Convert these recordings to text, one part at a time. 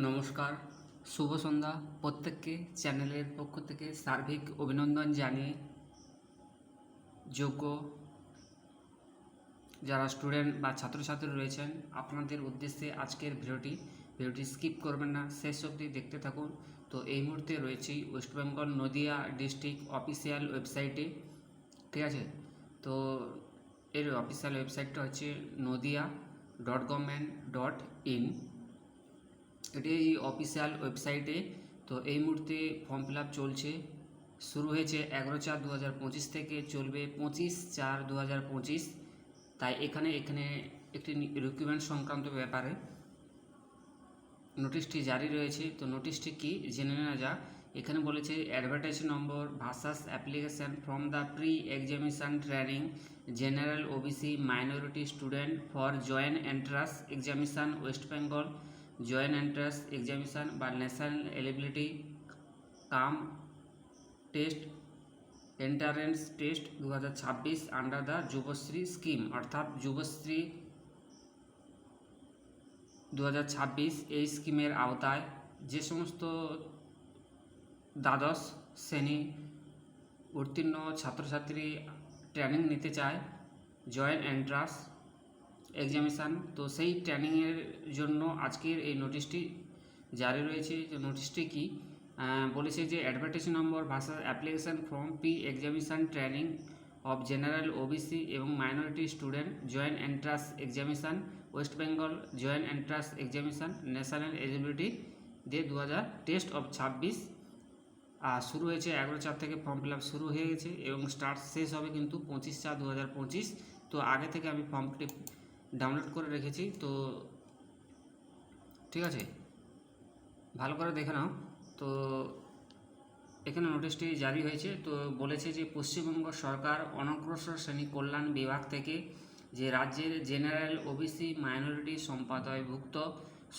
নমস্কার, শুভ সন্ধ্যা। প্রত্যেককে চ্যানেলের পক্ষ থেকে সার্বিক অভিনন্দন জানিয়ে যোগ্য যারা স্টুডেন্ট বা ছাত্রছাত্রী রয়েছেন, আপনাদের উদ্দেশ্যে আজকের ভিডিওটি। ভিডিওটি স্কিপ করবেন না, শেষ অবধি দেখতে থাকুন। তো এই মুহূর্তে রয়েছি West Bengal Nadia district official ওয়েবসাইটে, ঠিক আছে? তো এর অফিসিয়াল ওয়েবসাইটটা হচ্ছে Nadia dot government dot in. এটি এই অফিসিয়াল ওয়েবসাইটে তো এই মুহূর্তে ফর্ম ফিল চলছে। শুরু হয়েছে এগারো চার দু থেকে, চলবে পঁচিশ চার দু তাই এখানে এখানে একটি রিক্রুটমেন্ট সংক্রান্ত ব্যাপারে নোটিশটি জারি রয়েছে। তো নোটিশটি কি জেনে নেওয়া যাক। এখানে বলেছে advertise number versus application from the pre examination training general OBC minority student for joint entrance examination West Bengal joint entrance examination বা national eligibility cum test entrance test দু হাজার ছাব্বিশ আন্ডার দ্য যুবশ্রী স্কিম অর্থাৎ যুবশ্রী দু হাজার ছাব্বিশ এই স্কিমের আওতায় যে সমস্ত দ্বাদশ শ্রেণি উত্তীর্ণ ছাত্রছাত্রী ট্রেনিং নিতে চায় জয়েন্ট এন্ট্রান্স এক্সামিশান তো সেই ট্রেনিংয়ের জন্য আজকের এই নোটিশটি জারি রয়েছে। যে নোটিশটি কি? বলেছে যে অ্যাডভার্টাইজ নম্বর ভাষা application form P examination training of general OBC এবং minority student joint entrance examination West Bengal joint entrance examination national eligibility দু হাজার টেস্ট অফ ছাব্বিশ। আর শুরু হয়েছে এগারো চার থেকে ফর্ম ফিল শুরু হয়ে গেছে এবং স্টার্ট শেষ হবে কিন্তু পঁচিশ চার দু তো আগে থেকে আমি ফর্মটি ডাউনলোড করে রেখেছি, তো ঠিক আছে। ভালো করে দেখে নাও। তো এখানে নোটিশটি জারি হয়েছে, তো বলেছে যে পশ্চিমবঙ্গ সরকার অনগ্রসর শ্রেণি কল্যাণ বিভাগ থেকে যে রাজ্যের জেনারেল ওবিসি মাইনরিটি সম্প্রদায়ভুক্ত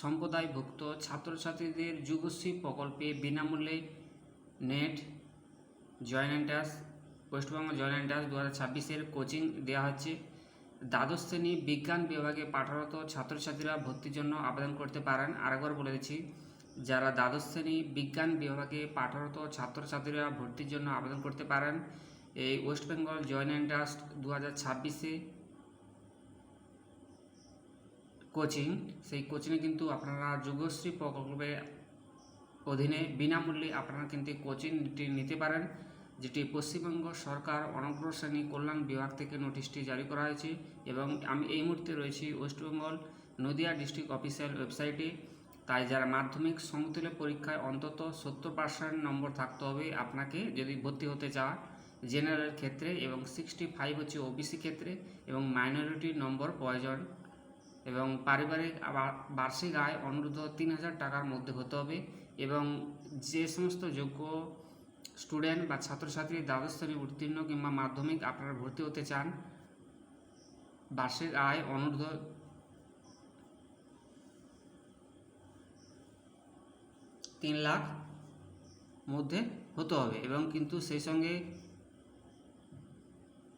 সম্প্রদায়ভুক্ত ছাত্রছাত্রীদের যুবশ্রী প্রকল্পে বিনামূল্যে NET joint entrance, West Bengal joint entrance দু হাজার ছাব্বিশের কোচিং দেওয়া হচ্ছে। দ্বাদশ শ্রেণি বিজ্ঞান বিভাগে পাঠরত ছাত্রছাত্রীরা ভর্তির জন্য আবেদন করতে পারেন। আরেকবার বলে দিচ্ছি, যারা দ্বাদশ শ্রেণি বিজ্ঞান বিভাগে পাঠরত ছাত্রছাত্রীরা ভর্তির জন্য আবেদন করতে পারেন, এই ওয়েস্ট বেঙ্গল জয়েন্ট এন্ট্রান্স দু হাজার ছাব্বিশে কোচিং, সেই কোচিংয়ে কিন্তু আপনারা যুবশ্রী প্রকল্পের অধীনে বিনামূল্যে আপনারা কিন্তু কোচিংটি নিতে পারেন। যেটি পশ্চিমবঙ্গ সরকার অনগ্রসর শ্রেণি কল্যাণ বিভাগ থেকে নোটিশটি জারি করা হয়েছে এবং আমি এই মুহূর্তে রয়েছি ওয়েস্টবেঙ্গল নদিয়া ডিস্ট্রিক্ট অফিসিয়াল ওয়েবসাইটে। তাই যারা মাধ্যমিক সমতুল্য পরীক্ষায় অন্তত সত্তর পার্সেন্ট নম্বর থাকতে হবে আপনাকে যদি ভর্তি হতে চান জেনারেল ক্ষেত্রে এবং সিক্সটি ফাইভ হচ্ছে ওবিসি ক্ষেত্রে এবং মাইনরিটি নম্বর প্রয়োজন। এবং পারিবারিক বার্ষিক আয় অনুরোধ তিন হাজার টাকার মধ্যে হতে হবে এবং যে সমস্ত যোগ্য স্টুডেন্ট বা ছাত্রছাত্রী দ্বাদশ শ্রেণি উত্তীর্ণ কিংবা মাধ্যমিক আপনারা ভর্তি হতে চান, বার্ষিক আয় অনুরোধ তিন লাখ মধ্যে হতে হবে এবং কিন্তু সেই সঙ্গে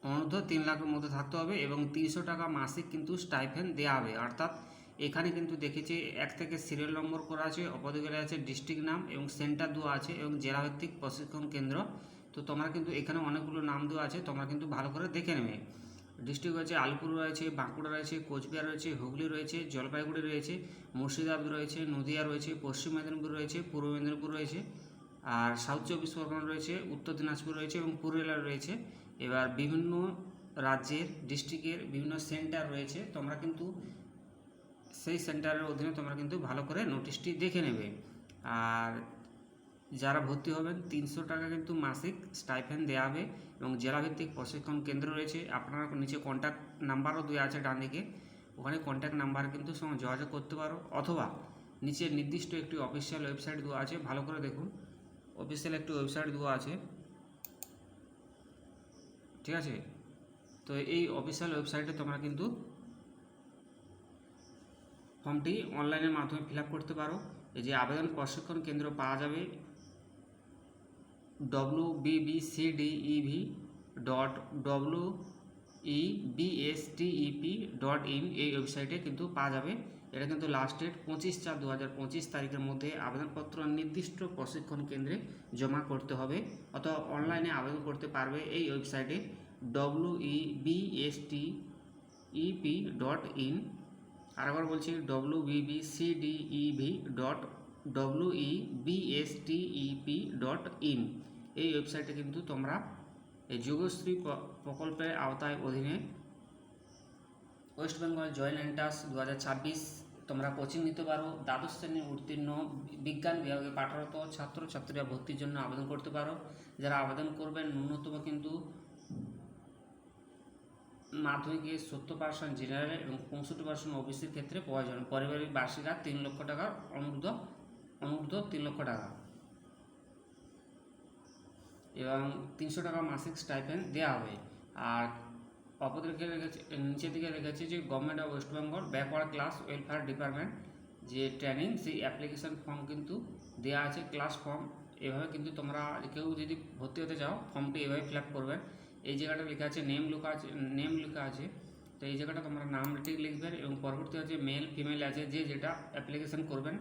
অনূর্ধ্ব তিন লাখের মধ্যে থাকতে হবে এবং তিনশো টাকা মাসিক কিন্তু স্টাইফেন দেওয়া হবে। অর্থাৎ এখানে কিন্তু দেখেছি এক থেকে সিরিয়াল নম্বর করা আছে অপরদিকে আছে ডিস্ট্রিক্ট নাম এবং সেন্টার দেওয়া আছে এবং জেলাভিত্তিক প্রশিক্ষণ কেন্দ্র। তো তোমরা কিন্তু এখানে অনেকগুলো নাম দেওয়া আছে, তোমরা কিন্তু ভালো করে দেখে নেবে। ডিস্ট্রিক্ট রয়েছে আলিপুর রয়েছে, বাঁকুড়া রয়েছে, কোচবিহার রয়েছে, হুগলি রয়েছে, জলপাইগুড়ি রয়েছে, মুর্শিদাবাদ রয়েছে, নদিয়া রয়েছে, পশ্চিম মেদিনীপুর রয়েছে, পূর্ব মেদিনীপুর রয়েছে, আর সাউথ চব্বিশ পরগনা রয়েছে, উত্তর দিনাজপুর রয়েছে এবং পুরুলিয়া রয়েছে। এবার বিভিন্ন রাজ্যের ডিস্ট্রিক্টের বিভিন্ন সেন্টার রয়েছে। তোমরা কিন্তু সেই সেন্টারের অধীনে তোমরা কিন্তু ভালো করে নোটিশটি দেখে নেবে। আর যারা ভর্তি হবেন, তিনশো টাকা কিন্তু মাসিক স্টাইফেন দেওয়া হবে এবং জেলাভিত্তিক প্রশিক্ষণ কেন্দ্র রয়েছে। আপনারা নিচে কন্ট্যাক্ট নাম্বারও দেওয়া আছে ডান দিকে। ওখানে কন্ট্যাক্ট নাম্বার কিন্তু সঙ্গে যোগাযোগ করতে পারো। অথবা নিচে নির্দিষ্ট একটি অফিসিয়াল ওয়েবসাইট দেওয়া আছে, ভালো করে দেখুন। অফিসিয়াল একটি ওয়েবসাইট দেওয়া আছে। ঠিক আছে? তো এই অফিসিয়াল ওয়েবসাইটে তোমরা কিন্তু ফর্মটি অনলাইনের মাধ্যমে ফিল করতে পারো। এই যে আবেদন প্রশিক্ষণ কেন্দ্র পাওয়া যাবে W BBCDEV dot W E BSTEP dot in এই ওয়েবসাইটে কিন্তু পাওয়া যাবে। এটা কিন্তু লাস্ট ডেট পঁচিশ চার দু হাজার পঁচিশ তারিখের মধ্যে আবেদনপত্র নির্দিষ্ট প্রশিক্ষণ কেন্দ্রে জমা করতে হবে অথবা অনলাইনে আবেদন করতে পারবে এই ওয়েবসাইটে W E BST EP dot in আরেকবার বলছি W BB CDEV dot W E BSTEP dot in এই ওয়েবসাইটে কিন্তু তোমরা এই যুগশ্রী প্রকল্পের আওতায় অধীনে ওয়েস্ট বেঙ্গল জয়েন্ট এন্ট্রান্স দু হাজার ছাব্বিশ তোমরা কোচিং নিতে পারো, দ্বাদশ শ্রেণির উত্তীর্ণ বিজ্ঞান বিভাগে পাঠরত ছাত্রছাত্রীরা ভর্তির জন্য আবেদন করতে পারো। যারা আবেদন করবেন, ন্যূনতম কিন্তু মাধ্যমিকে সত্তর পার্সেন্ট জেনারেল এবং পঁয়ষট্টি পার্সেন্ট ওবিসির ক্ষেত্রে প্রয়োজন। পারিবারিক বার্ষিক আয় তিন লক্ষ টাকার অনুর্ধ অনুর্ধ তিন লক্ষ টাকা। এবং তিনশো টাকা মাসিক স্টাইপেন্ড দেওয়া হবে। আর অপরদিকে রেখেছে নিচের দিকে রেখেছে যে government of West Bengal backward class welfare department যে ট্রেনিং সেই অ্যাপ্লিকেশন ফর্ম কিন্তু দেওয়া আছে ক্লাস ফর্ম এভাবে কিন্তু তোমরা কেউ যদি ভর্তি হতে চাও ফর্মটি এভাবে ফিল আপ করবেন এই জায়গাটা লেখা আছে নেম লেখা আছে নেম লেখা আছে। তো এই জায়গাটা তোমরা নামটি লিখবেন এবং পরবর্তী হচ্ছে মেল ফিমেল আছে, যে যেটা অ্যাপ্লিকেশন করবেন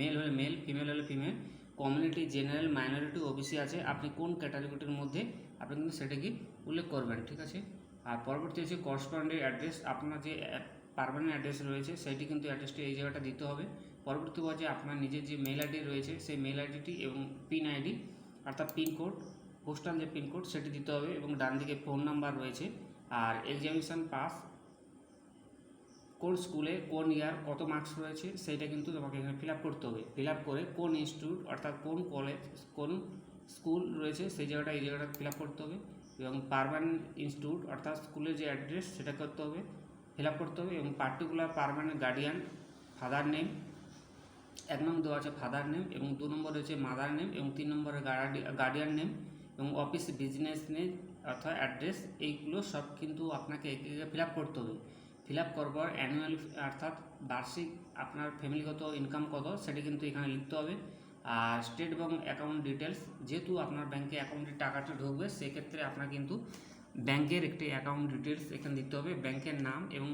মেল হলে মেল ফিমেল হলে female community general minority OBC আছে। আপনি কোন ক্যাটাগরিটির মধ্যে, আপনি কিন্তু সেটাকে উল্লেখ করবেন, ঠিক আছে? আর পরবর্তী হচ্ছে করসপন্ডেন্ট অ্যাড্রেস আপনার যে পারমানেন্ট অ্যাড্রেস রয়েছে সেইটি কিন্তু অ্যাড্রেসটি এই জায়গাটা দিতে হবে। পরবর্তী পর্যায়ে আপনার নিজের যে মেল আইডি রয়েছে, সেই মেল আইডিটি এবং পিন আইডি অর্থাৎ পিনকোড পোস্টাল যে পিনকোড সেটি দিতে হবে এবং ডান দিকে ফোন নাম্বার রয়েছে। আর এক্সামিনেশান পাস কোন স্কুলে কোন ইয়ার কত মার্কস রয়েছে সেইটা কিন্তু তোমাকে এখানে ফিল করতে হবে। ফিল করে কোন ইনস্টিটিউট অর্থাৎ কোন কলেজ, কোন স্কুল রয়েছে সেই জায়গাটা, এই জায়গাটা ফিল করতে হবে এবং পারমানেন্ট ইনস্টিটিউট অর্থাৎ স্কুলের যে অ্যাড্রেস সেটা করতে হবে, ফিল করতে হবে এবং particular permanent guardian, father name, এক নম্বর দেওয়া আছে ফাদার নেম এবং দু নম্বর রয়েছে মাদার নেম এবং তিন নম্বরে গার্ডিয়ান নেম। এবং অফিস বিজনেস নেম অর্থাৎ অ্যাড্রেস এইগুলো সব কিন্তু আপনাকে ফিল আপ করতে হবে। ফিল আপ করবার অ্যানুয়াল অর্থাৎ বার্ষিক আপনার ফ্যামিলিগত ইনকাম কত সেটি কিন্তু এখানে লিখতে হবে। আর স্টেট এবং অ্যাকাউন্ট ডিটেলস যেহেতু আপনার ব্যাংকে অ্যাকাউন্টে টাকাটা ঢুকবে, সেক্ষেত্রে আপনার কিন্তু ব্যাংকের একটি অ্যাকাউন্ট ডিটেলস এখানে দিতে হবে। ব্যাংকের নাম এবং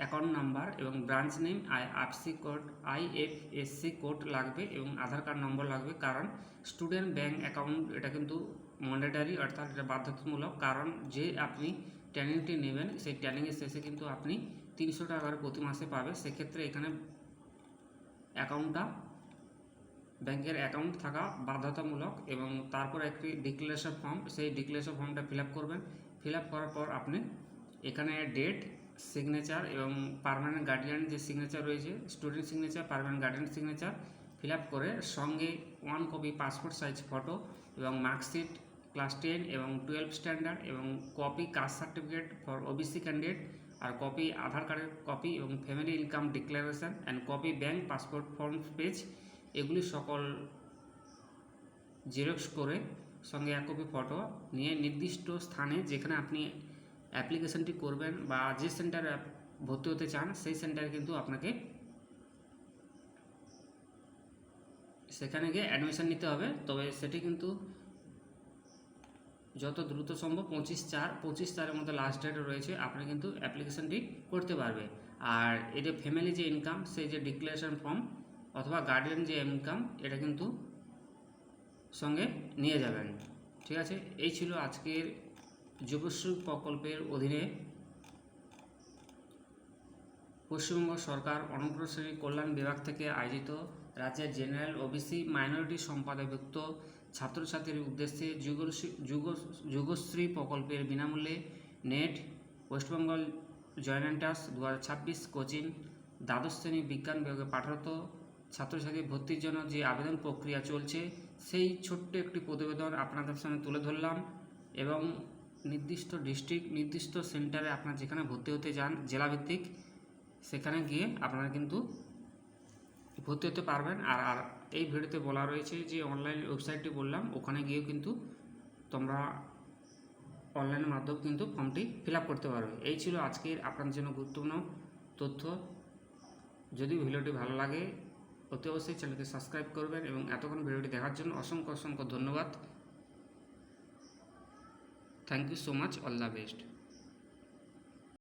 অ্যাকাউন্ট নাম্বার এবং branch name I RC code I F IFSC code লাগবে এবং আধার কার্ড নম্বর লাগবে। কারণ স্টুডেন্ট ব্যাংক অ্যাকাউন্ট এটা কিন্তু ম্যান্ডেটারি অর্থাৎ এটা বাধ্যতামূলক। কারণ যে আপনি ট্রেনিংটি নেবেন, সেই ট্রেনিংয়ের শেষে কিন্তু আপনি তিনশো টাকা করে প্রতি মাসে পাবে। সেক্ষেত্রে এখানে অ্যাকাউন্টটা ব্যাংকের অ্যাকাউন্ট থাকা বাধ্যতামূলক এবং তারপর একটি ডিক্লারেশন ফর্ম সেই ডিক্লারেশন ফর্মটা ফিল করবেন। ফিল করার পর আপনি এখানে ডেট সিগনেচার এবং পার্মানেন্ট গার্ডিয়ান যে সিগনেচার রয়েছে student signature permanent guardian signature fill up করে সঙ্গে one copy passport size photo এবং মার্কশিট ক্লাস টেন এবং টুয়েলভ স্ট্যান্ডার্ড এবং copy caste certificate for OBC candidate R copy Aadhaar কার্ডের কপি এবং family income declaration and copy bank passport form page এগুলি সকল xerox করে সঙ্গে এক কপি ফটো নিয়ে নির্দিষ্ট স্থানে যেখানে আপনি অ্যাপ্লিকেশনটি করবেন বা যে সেন্টারে ভর্তি হতে চান, সেই সেন্টারে কিন্তু আপনাকে সেখানে গিয়ে অ্যাডমিশান নিতে হবে। তবে সেটি কিন্তু যত দ্রুত সম্ভব পঁচিশ চার, পঁচিশ চারের মধ্যে লাস্ট ডেট রয়েছে, আপনি কিন্তু অ্যাপ্লিকেশনটি করতে পারবে। আর এটা ফ্যামিলি যে ইনকাম সেই যে ডিক্লারেশন ফর্ম অথবা গার্ডিয়ান যে ইনকাম এটা কিন্তু সঙ্গে নিয়ে যাবেন। ঠিক আছে? এই ছিল আজকের যুবশ্রী প্রকল্পের অধীনে পশ্চিমবঙ্গ সরকার অনগ্রসরী কল্যাণ বিভাগ থেকে আয়োজিত রাজ্যের জেনারেল ওবিসি মাইনরিটি সম্পাদকভুক্ত ছাত্রছাত্রীর উদ্দেশ্যে যুগশ্রী যুগ যুগশ্রী প্রকল্পের বিনামূল্যে নেট ওয়েস্টবেঙ্গল জয়েন্ট এন্টার্স দু কোচিং দ্বাদশ শ্রেণি বিজ্ঞান বিভাগে পাঠরত ছাত্রছাত্রী ভর্তির জন্য যে আবেদন প্রক্রিয়া চলছে, সেই ছোট্ট একটি প্রতিবেদন আপনাদের সামনে তুলে ধরলাম এবং নির্দিষ্ট ডিস্ট্রিক্ট নির্দিষ্ট সেন্টারে আপনার যেখানে ভর্তি হতে যান, জেলাভিত্তিক, সেখানে গিয়ে আপনারা কিন্তু ভর্তি হতে পারবেন। আর আর এই ভিডিওতে বলা রয়েছে যে অনলাইন ওয়েবসাইটটি বললাম, ওখানে গিয়েও কিন্তু তোমরা অনলাইনের মাধ্যমে কিন্তু ফর্মটি ফিল করতে পারবে। এই ছিল আজকের আপনার জন্য গুরুত্বপূর্ণ তথ্য। যদি ভিডিওটি ভালো লাগে, অতি অবশ্যই চ্যানেলকে সাবস্ক্রাইব করবেন এবং এতক্ষণ ভিডিওটি দেখার জন্য অসংখ্য অসংখ্য ধন্যবাদ। Thank you so much all the best